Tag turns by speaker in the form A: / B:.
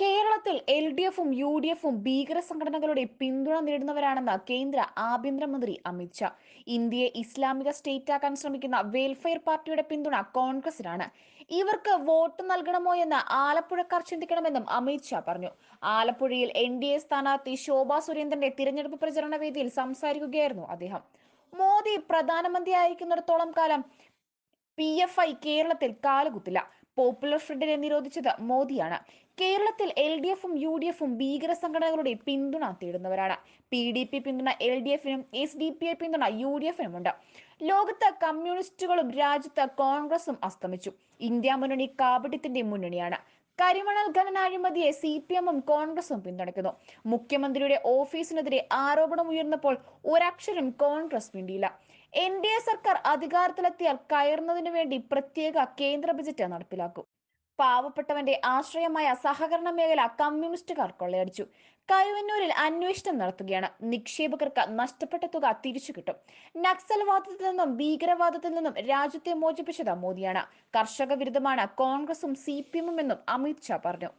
A: കേരളത്തിൽ L D എഫും U D എഫും ഭീകര സംഘടനകളുടെ പിന്തുണ നേടുന്നവരാണെന്ന് കേന്ദ്ര ആഭ്യന്തരമന്ത്രി അമിത് ഷാ. ഇന്ത്യയെ ഇസ്ലാമിക സ്റ്റേറ്റാക്കാൻ ശ്രമിക്കുന്ന വെൽഫെയർ പാർട്ടിയുടെ പിന്തുണ കോൺഗ്രസിനാണ്. ഇവർക്ക് വോട്ട് നൽകണമോ എന്ന് ആലപ്പുഴക്കാർ ചിന്തിക്കണമെന്നും അമിത് ഷാ പറഞ്ഞു. ആലപ്പുഴയിൽ എൻ ഡി എ സ്ഥാനാർത്ഥി ശോഭാ സുരേന്ദ്രന്റെ തിരഞ്ഞെടുപ്പ് പ്രചരണ വേദിയിൽ സംസാരിക്കുകയായിരുന്നു അദ്ദേഹം. മോദി പ്രധാനമന്ത്രിയായിരിക്കുന്നിടത്തോളം കാലം പി എഫ് ഐ കേരളത്തിൽ കാലുകുത്തില്ല. പോപ്പുലർ ഫ്രണ്ടിനെ നിരോധിച്ചത് മോദിയാണ്. കേരളത്തിൽ എൽ ഡി എഫും യു ഡി എഫും ഭീകര സംഘടനകളുടെ പിന്തുണ തേടുന്നവരാണ്. പി ഡി പി പിന്തുണ എൽ ഡി എഫിനും എസ് ഡി പി ഐ പിന്തുണ യു ഡി എഫിനും ഉണ്ട് ലോകത്ത് കമ്മ്യൂണിസ്റ്റുകളും രാജ്യത്ത് കോൺഗ്രസും അസ്തമിച്ചു. ഇന്ത്യ മുന്നണി കാപട്യത്തിന്റെ മുന്നണിയാണ്. കരിമണൽ ഖനന അഴിമതിയെ സി പി എമ്മും കോൺഗ്രസും പിന്തുണയ്ക്കുന്നു. മുഖ്യമന്ത്രിയുടെ ഓഫീസിനെതിരെ ആരോപണം ഉയർന്നപ്പോൾ ഒരക്ഷരം കോൺഗ്രസ് മിണ്ടിയില്ല എൻ ഡി എ സർക്കാർ അധികാരത്തിലെത്തിയാൽ കയറുന്നതിനു വേണ്ടി പ്രത്യേക കേന്ദ്ര ബജറ്റ് നടപ്പിലാക്കും. പാവപ്പെട്ടവന്റെ ആശ്രയമായ സഹകരണ മേഖല കമ്മ്യൂണിസ്റ്റുകാർ കൊള്ളയടിച്ചു. കരുവന്നൂരിൽ അന്വേഷണം നടത്തുകയാണ്. നിക്ഷേപകർക്ക് നഷ്ടപ്പെട്ട തുക തിരിച്ചു കിട്ടും. നക്സൽവാദത്തിൽ നിന്നും ഭീകരവാദത്തിൽ നിന്നും രാജ്യത്തെ മോചിപ്പിച്ചത് മോദിയാണ്. കർഷക വിരുദ്ധമാണ് കോൺഗ്രസും സി പി എമ്മും എന്നും അമിത് ഷാ പറഞ്ഞു.